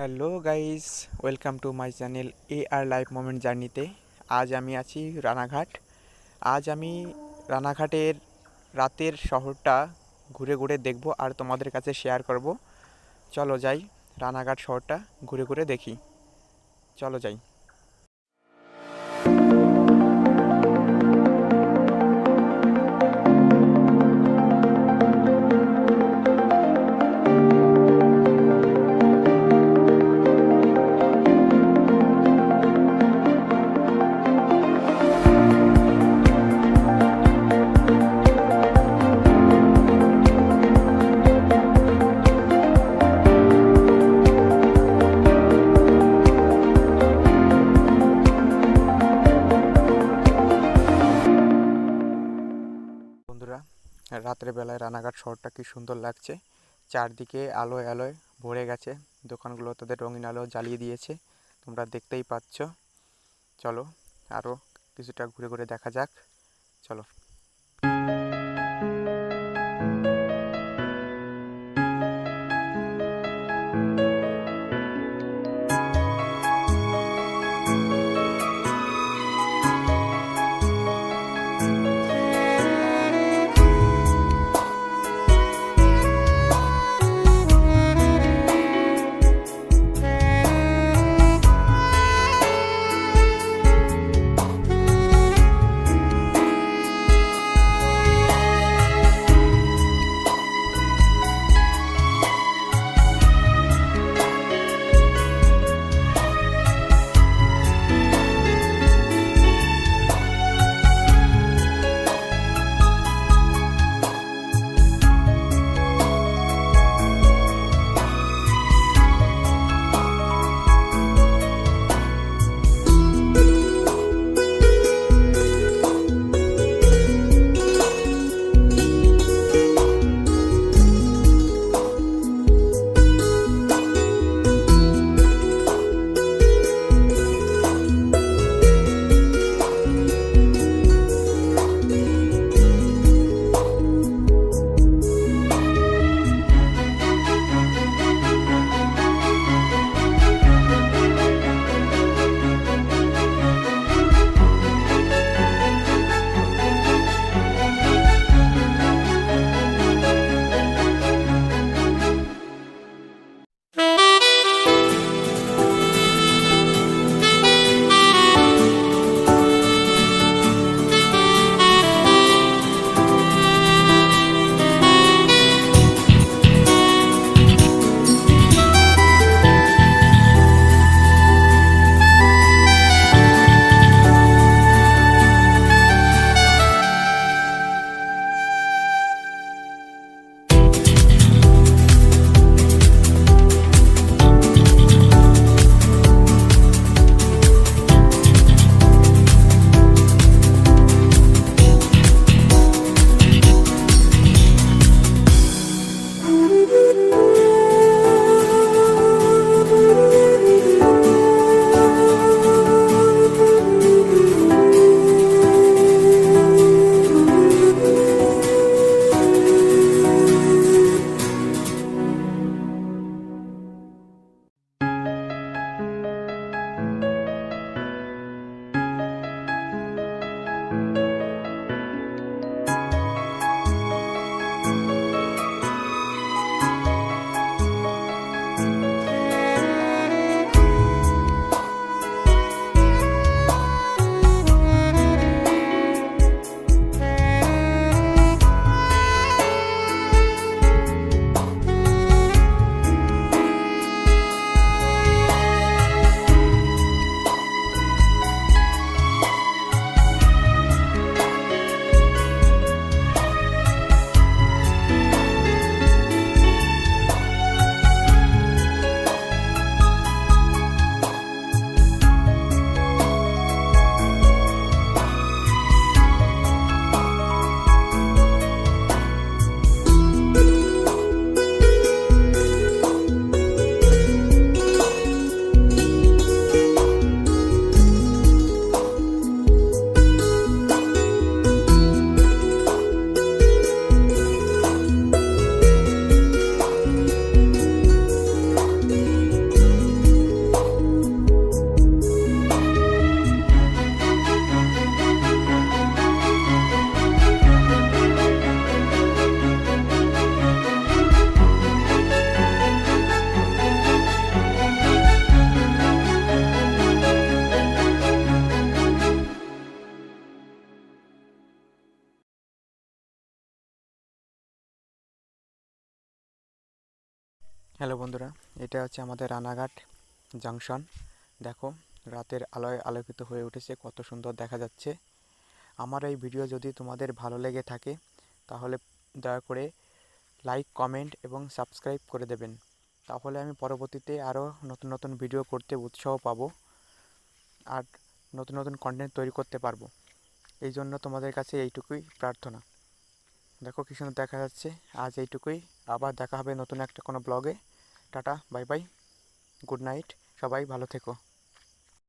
Hello guys welcome to my channel A R life moment জার্নিতে আজ আমি আছি রানাঘাট। আজ আমি রানাঘাটের রাতের শহরটা ঘুরে ঘুরে দেখব আর তোমাদের কাছে শেয়ার করব। চলো যাই রানাঘাট শহরটা ঘুরে ঘুরে দেখি। চলো যাই। রাতের বেলায় রানাঘাট শহরটা কি সুন্দর লাগছে? চারদিকে আলোয় আলোয় ভরে গেছে। দোকানগুলো তাদের রঙিন আলো জ্বালিয়ে দিয়েছে। তোমরা দেখতেই পাচ্ছ। চলো আরও কিছুটা ঘুরে ঘুরে দেখা যাক। চলো। হ্যালো বন্ধুরা, এটা হচ্ছে আমাদের রানাঘাট জাংশন। দেখো, রাতের আলোয় আলোকিত হয়ে উঠেছে, কত সুন্দর দেখা যাচ্ছে। আমার এই ভিডিও যদি তোমাদের ভালো লেগে থাকে, তাহলে দয়া করে লাইক, কমেন্ট এবং সাবস্ক্রাইব করে দেবেন। তাহলে আমি পরবর্তীতে আরও নতুন নতুন ভিডিও করতে উৎসাহ পাবো আর নতুন নতুন কন্টেন্ট তৈরি করতে পারব। এই জন্য তোমাদের কাছে এইটুকুই প্রার্থনা। দেখো কি সুন্দর দেখা যাচ্ছে। আজ এইটুকুই। আবার দেখা হবে নতুন একটা কোনো ব্লগে tata, bye bye. Good night. সবাই ভালো থেকো।